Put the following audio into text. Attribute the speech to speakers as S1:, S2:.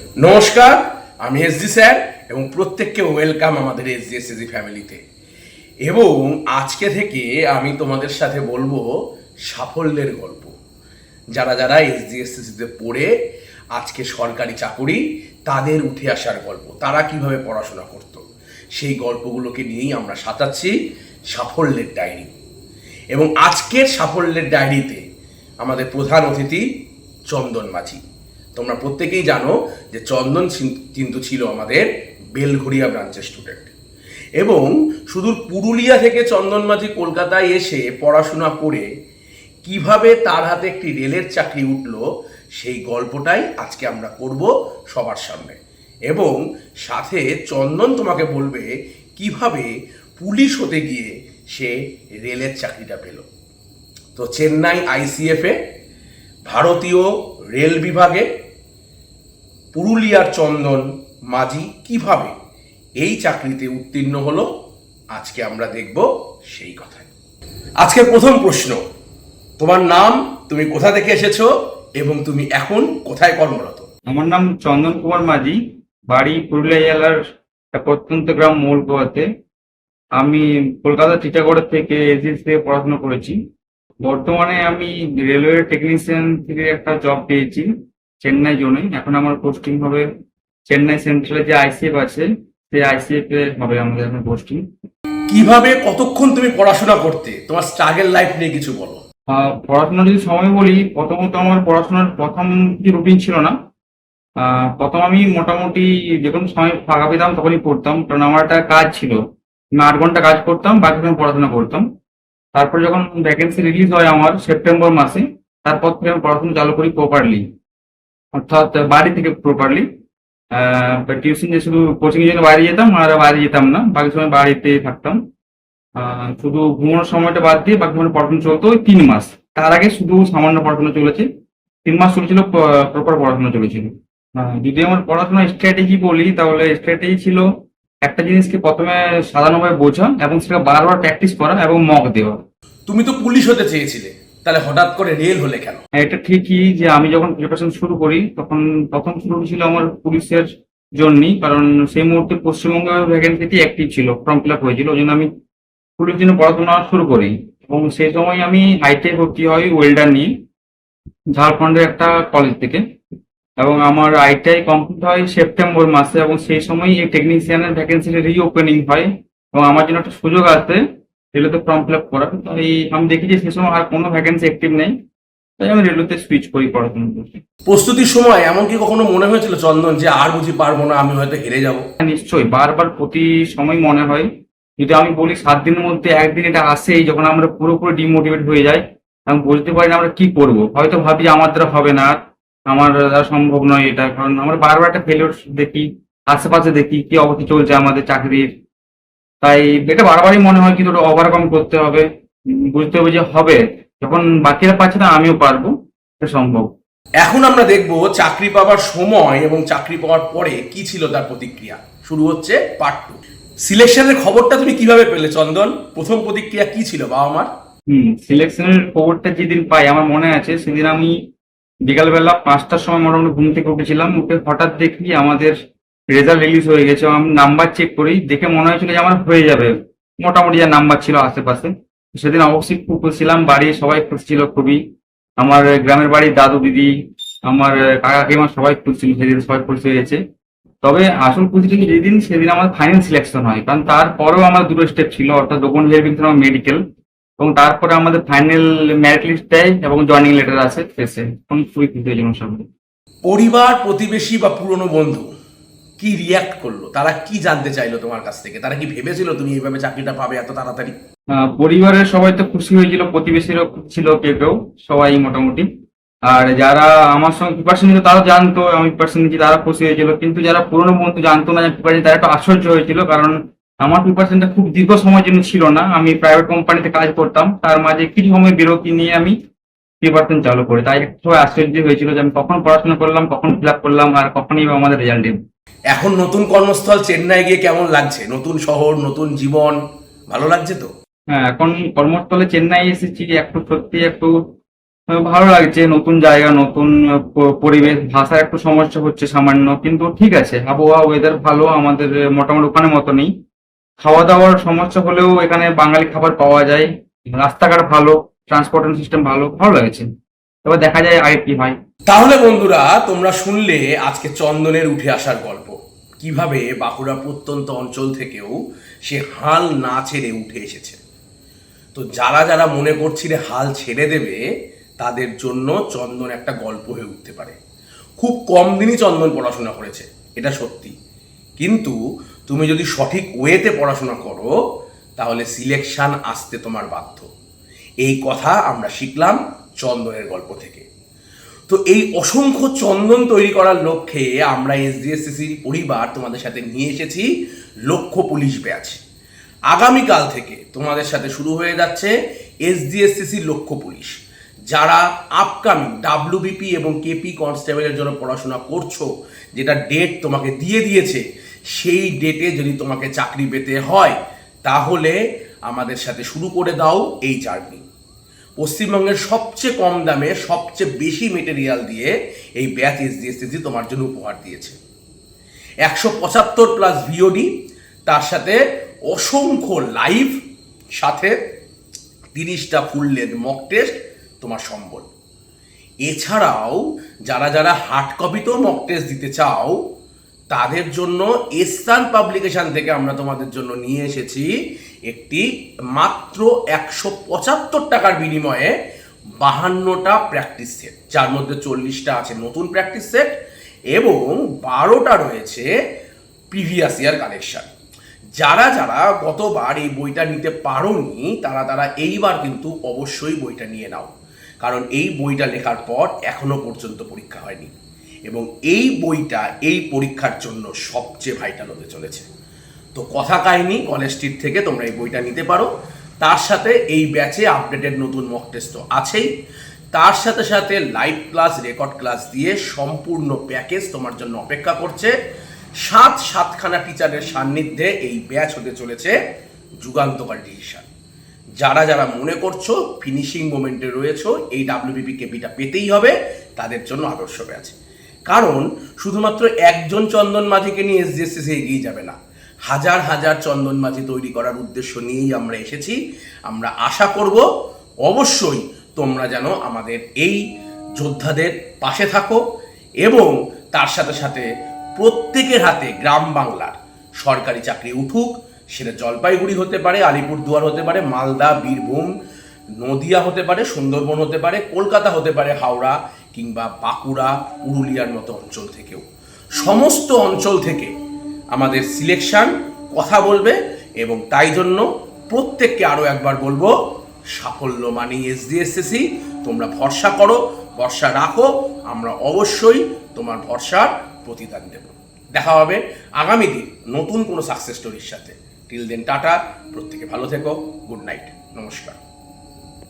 S1: নমস্কার, আমি SD sir এবং প্রত্যেককে ওয়েলকাম আমাদের এসডি এসএসজি ফ্যামিলিতে। এবং আজকে থেকে আমি তোমাদের সাথে বলব সাফল্যের গল্প। যারা যারা এসডি এসএসজিতে পড়ে আজকে সরকারি চাকুরি, তাদের উঠে আসার গল্প। তারা কীভাবে পড়াশোনা করত, সেই গল্পগুলোকে নিয়েই আমরা সাঁতাচ্ছি সাফল্যের ডায়েরি। এবং আজকের সাফল্যের ডায়েরিতে আমাদের প্রধান অতিথি চন্দন মাঝি। তোমরা প্রত্যেকেই জানো যে চন্দন কিন্তু ছিল আমাদের বেলঘড়িয়া ব্রাঞ্চের স্টুডেন্ট এবং শুধু পুরুলিয়া থেকে চন্দন মাঝি কলকাতায় এসে পড়াশোনা করে কীভাবে তার হাতে একটি রেলের চাকরি উঠল, সেই গল্পটাই আজকে আমরা করব সবার সামনে। এবং সাথে চন্দন তোমাকে বলবে কীভাবে পুলিশ হতে গিয়ে সে রেলের চাকরিটা পেল। তো চেন্নাই আইসিএফে ভারতীয় রেল বিভাগে পুরুলিয়ার চন্দন মাঝি কীভাবে এই চাকরিতে উত্তীর্ণ হলো, আজকে আমরা দেখব সেই কথাই। আজকের প্রথম প্রশ্ন, তোমার নাম, তুমি কোথা থেকে এসেছ এবং তুমি এখন কোথায় কর্মরত?
S2: আমার নাম চন্দন কুমার মাঝি, বাড়ি পুরুলিয়া জেলার প্রত্যন্ত গ্রাম মৌলকুয়াতে আমি কলকাতা টিটাগড় থেকে এসএস থেকে পড়াশোনা করেছি। বর্তমানে আমি রেলওয়ে টেকনিশিয়ান থেকে একটা জব পেয়েছি। চেন্নাই জোনে এখন আমার পোস্টিং হবে চেন্নাই সেন্ট্রালে যে আইসিএফ আছে সেই আইসিএফ এ হবে আমাদের এখন পোস্টিং
S1: কীভাবে কতক্ষণ তুমি পড়াশোনা করতে? তোমার স্ট্রাগল লাইফ নিয়ে কিছু বলো।
S2: পড়াশোনা যদি সময় বলি প্রথমত আমার পড়াশোনার প্রথম কি রুটিন ছিল না? প্রথম আমি মোটামুটি যে কোনো সময় ফাঁকা পেতাম তখনই পড়তাম কারণ আমার একটা কাজ ছিল। আমি আট ঘণ্টা কাজ করতাম বাকি সময় পড়াশোনা করতাম। তারপর যখন ভ্যাকেন্সি রিলিজ হয় আমার সেপ্টেম্বর মাসে তারপর থেকে আমি পড়াশোনা চালু করি প্রপারলি অর্থাৎ বাড়ি থেকে প্রপারলি টিউশন যে শুধু কোচিং এর জন্য বাইরে যেতাম আর বাইরে যেতাম না, বাকি সময় বাড়িতে থাকতাম। শুধু ঘুমানোর সময়টা বাদ দিয়ে বাকি মানে পড়াশোনা চলতো ওই তিন মাস। তার আগে শুধু সামান্য পড়াশোনা চলেছে। তিন মাস চলেছিল প্রপার পড়াশোনা চলেছিল। যদি আমার পড়াশোনা স্ট্র্যাটেজি বলি, তাহলে স্ট্র্যাটেজি ছিল একটা জিনিসকে প্রথমে সাধারণভাবে বোঝা এবং সেটা বারবার প্র্যাকটিস করা এবং মক দেওয়া।
S1: তুমি তো পুলিশ হতে চেয়েছিলে। তাহলে হঠাৎ করে রেল হলে কেন?
S2: হ্যাঁ, এটা ঠিকই যে আমি যখন প্রিপারেশন শুরু করি তখন তখন শুরু ছিল আমার পুলিশের জন্যই কারণ সেই মুহূর্তে পশ্চিমবঙ্গ ভ্যাকেন্সিটি অ্যাক্টিভ ছিল ফর্ম ফিল আপ হয়েছিল। ওই জন্য আমি পুলিশের জন্য পড়াশোনা শুরু করি। এবং সেই সময় আমি আইটিআই ভর্তি হই ওয়েল্ডার নিয়ে ঝাড়খণ্ডের একটা কলেজ থেকে। এবং আমার আইটিআই কমপ্লিট হয় সেপ্টেম্বর মাসে এবং সেই সময় এই টেকনিশিয়ানের ভ্যাকেন্সির রিওপেনিং হয়। এবং আমার জন্য একটা সুযোগ আছে রেলওয়েতে ফর্ম ফিল আপ করার তাই আমি দেখি যে সেই সময় আর কোনো ভ্যাকেন্সি অ্যাক্টিভ নেই। তাই আমি রেলওয়েতে সুইচ করি পড়াশোনা করতে।
S1: প্রস্তুতির সময় এমন কি কখনো মনে হয়েছিল চন্দন যে আর বুঝি পারব না আমি হয়তো হেরে যাব?
S2: নিশ্চয়ই বারবার প্রতি সময় মনে হয়। যদি আমি বলি সাত দিনের মধ্যে একদিন এটা আসেই যখন আমরা পুরোপুরি ডিমোটিভেট হয়ে যাই আমি বলতে পারি না আমরা কি করব। হয়তো ভাবি আমার দ্বারা হবে না আমার দ্বারা সম্ভব নয় এটা। কারণ আমরা বারবার একটা ফেলিওর দেখি আশেপাশে দেখি কি অবস্থা চলছে আমাদের চাকরির। তাই এটা বারবারই মনে হয় কিন্তু ওটা ওভারকাম করতে হবে। বুঝতে হবে যে হবে। যখন বাকিরা পাচ্ছে না আমিও পারব। এটা সম্ভব।
S1: এখন আমরা দেখব চাকরি পাওয়ার সময় এবং চাকরি পাওয়ার পরে কি ছিল তার প্রতিক্রিয়া। শুরু হচ্ছে পার্ট টু সিলেকশনের খবরটা তুমি কীভাবে পেলে চন্দন? প্রথম প্রতিক্রিয়া কি ছিল বাবা মার?
S2: হুম সিলেকশনের খবরটা যেদিন পাই আমার মনে আছে সেদিন আমি বিকালবেলা পাঁচটার সময় মোটামুটি ঘুম থেকে উঠেছিলাম। উঠে হঠাৎ দেখি আমাদের রেজাল্ট রিলিজ হয়ে গেছে, আমি নাম্বার চেক করি, দেখে মনে হয়েছিল যে আমার হয়ে যাবে। মোটামুটি যা নাম্বার ছিল আশেপাশে। সেদিন অবশ্যই খুব ছিলাম, বাড়ির সবাই খুশি ছিল খুবই। আমার গ্রামের বাড়ির দাদু দিদি, আমার কাকা কাকিমা সবাই খুশি ছিল, সেদিন সবাই খুশি হয়েছে তবে আসল খুশি ছিল যেদিন সেদিন আমার ফাইনাল সিলেকশন হয়, কারণ তারপরেও আমার দুটো স্টেপ ছিল, অর্থাৎ দোকান কিন্তু আমার মেডিকেল এবং তারপরে আমাদের ফাইনাল ম্যারিট লিস্ট দেয়, এবং জয়নিং লেটার আছে ফেসে তখন খুবই খুশি হয়েছিলাম সবাই।
S1: পরিবার, প্রতিবেশী বা পুরনো বন্ধু কি রিয়াক্ট করল? তারা কি জানতে চাইলো তোমার কাছ থেকে? তারা কি ভেবেছিল তুমি এইভাবে চাকরিটা পাবে এত তাড়াতাড়ি?
S2: পরিবারের সবাই তো খুশি হয়েছিল, প্রতিবেশীরও ছিল, কেউ কেউ, সবাই মোটামুটি। আর যারা আমার সঙ্গে প্রিপারেশন নিল তারা জানতো, আমি প্রিপারেশন নিচ্ছি তারা খুশি হয়েছিল। কিন্তু যারা পুরনো বন্ধু জানতো না প্রিপারেশন তারা একটু আশ্চর্য হয়েছিল, কারণ আমার প্রিপারেশনটা খুব দীর্ঘ সময়ের জন্য ছিল না। আমি প্রাইভেট কোম্পানিতে কাজ করতাম, তার মাঝে কিছু সময় বিরতি নিয়ে আমি প্রিপারেশন চালু করি। তাই সবাই আশ্চর্য হয়েছিল যে আমি কখন পড়াশোনা করলাম, কখন ফিল করলাম, আর কখনই আমাদের রেজাল্ট দেবে।
S1: এখন নতুন কর্মস্থল চেন্নাই গিয়ে কেমন লাগছে? নতুন শহর নতুন জীবন ভালো লাগছে তো?
S2: হ্যাঁ এখন কর্মস্থলে চেন্নাই এসেছি একটু সত্যি একটু ভালো লাগছে নতুন জায়গা নতুন পরিবেশ ভাষার একটু সমস্যা হচ্ছে সামান্য কিন্তু ঠিক আছে আবহাওয়া ওয়েদার ভালো আমাদের মোটামুটি ওখানে মতো নেই খাওয়া দাওয়ার সমস্যা হলেও এখানে বাঙালি খাবার পাওয়া যায় রাস্তাঘাট ভালো ট্রান্সপোর্টেশন সিস্টেম ভালো ভালো লাগছে। এবার দেখা যায় আগে কি হয়।
S1: তাহলে বন্ধুরা তোমরা শুনলে আজকে চন্দনের উঠে আসার গল্প। কীভাবে বাঁকুড়া প্রত্যন্ত অঞ্চল থেকেও সে হাল না ছেড়ে উঠে এসেছে? তো যারা যারা মনে করছিলে হাল ছেড়ে দেবে, তাদের জন্য চন্দন একটা গল্প হয়ে উঠতে পারে। খুব কম দিনই চন্দন পড়াশোনা করেছে, এটা সত্যি। কিন্তু তুমি যদি সঠিক ওয়েতে পড়াশোনা করো, তাহলে সিলেকশন আসতে তোমার বাধ্য। এই কথা আমরা শিখলাম চন্দনের গল্প থেকে। তো এই অসংখ্য চন্দন তৈরি করার লক্ষ্যে আমরা এসডিএসসিসির পরিবার তোমাদের সাথে নিয়ে এসেছি লক্ষ্য পুলিশ ব্যাচ। আগামীকাল থেকে তোমাদের সাথে শুরু হয়ে যাচ্ছে এসডিএসসিসি লক্ষ্য পুলিশ। যারা আপকামিং ডাব্লিউবিপি এবং কেপি কনস্টেবলের জন্য পড়াশোনা করছ, যেটা ডেট তোমাকে দিয়ে দিয়েছে, সেই ডেটে যদি তোমাকে চাকরি পেতে হয়, তাহলে আমাদের সাথে শুরু করে দাও এই জার্নি পশ্চিমবঙ্গের সবচেয়ে কম দামে, সবচেয়ে বেশি মেটেরিয়াল দিয়ে এই ব্যাচ এসডিএসসি তোমার জন্য উপহার দিয়েছে। একশো পঁচাত্তর প্লাস ভিওডি তার সাথে অসংখ্য লাইভ সাথে তিরিশটা ফুল লেন্থ মক টেস্ট তোমার সম্বল। এছাড়াও যারা যারা হার্ড কপিতেও মক টেস্ট দিতে চাও তাদের জন্য এসান পাবলিকেশন থেকে আমরা তোমাদের জন্য নিয়ে এসেছি একটি মাত্র একশো পঁচাত্তর টাকার বিনিময়ে বাহান্নটা প্র্যাকটিস সেট যার মধ্যে চল্লিশটা আছে নতুন প্র্যাকটিস সেট এবং বারোটা রয়েছে প্রিভিয়াস ইয়ার কালেকশন যারা যারা গতবার এই বইটা নিতে পারোনি, তারা তারা এইবার কিন্তু অবশ্যই বইটা নিয়ে নাও। কারণ এই বইটা লেখার পর এখনও পর্যন্ত পরীক্ষা হয়নি। এবং এই বইটা এই পরীক্ষার জন্য সবচেয়ে ভাইটাল হতে চলেছে। তো কথা কাহিনী কলেজ স্ট্রিট থেকে তোমরা এই বইটা নিতে পারো। তার সাথে এই ব্যাচে আপডেটেড নতুন মক টেস্ট তো আছেই। তার সাথে সাথে লাইভ ক্লাস রেকর্ড ক্লাস দিয়ে সম্পূর্ণ প্যাকেজ তোমার জন্য অপেক্ষা করছে। সাত সাতখানা টিচারের সান্নিধ্যে এই ব্যাচ হতে চলেছে যুগান্তকার ডিসিশন যারা যারা মনে করছ ফিনিশিং মোমেন্টে রয়েছো, এই ডাব্লিউবিপি কেপিটা পেতেই হবে, তাদের জন্য আদর্শ ব্যাচ কারণ শুধুমাত্র একজন চন্দন মাঝিকে নিয়ে এসডিএসসি এগিয়ে যাবে না। হাজার হাজার চন্দন মাঝি তৈরি করার উদ্দেশ্য নিয়েই আমরা এসেছি। আমরা আশা করব অবশ্যই তোমরা যেন আমাদের এই যোদ্ধাদের পাশে থাকো এবং তার সাথে সাথে প্রত্যেকের হাতে গ্রাম বাংলার সরকারি চাকরি উঠুক। সেটা জলপাইগুড়ি হতে পারে, আলিপুরদুয়ার হতে পারে, মালদা, বীরভূম, নদিয়া হতে পারে, সুন্দরবন হতে পারে, কলকাতা হতে পারে, হাওড়া কিংবা বাঁকুড়া, পুরুলিয়ার মতো অঞ্চল থেকেও। সমস্ত অঞ্চল থেকে আমাদের সিলেকশন কথা বলবে এবং তাই জন্য প্রত্যেককে আরও একবার বলব, সাফল্য মানি এসডিএসসি তোমরা ভরসা করো, ভরসা রাখো, আমরা অবশ্যই তোমার ভরসার প্রতিদান দেব। দেখা হবে আগামী দিন নতুন কোনো সাকসেস স্টোরির সাথে। টিল দেন টাটা, প্রত্যেকে ভালো থেকো গুড নাইট নমস্কার।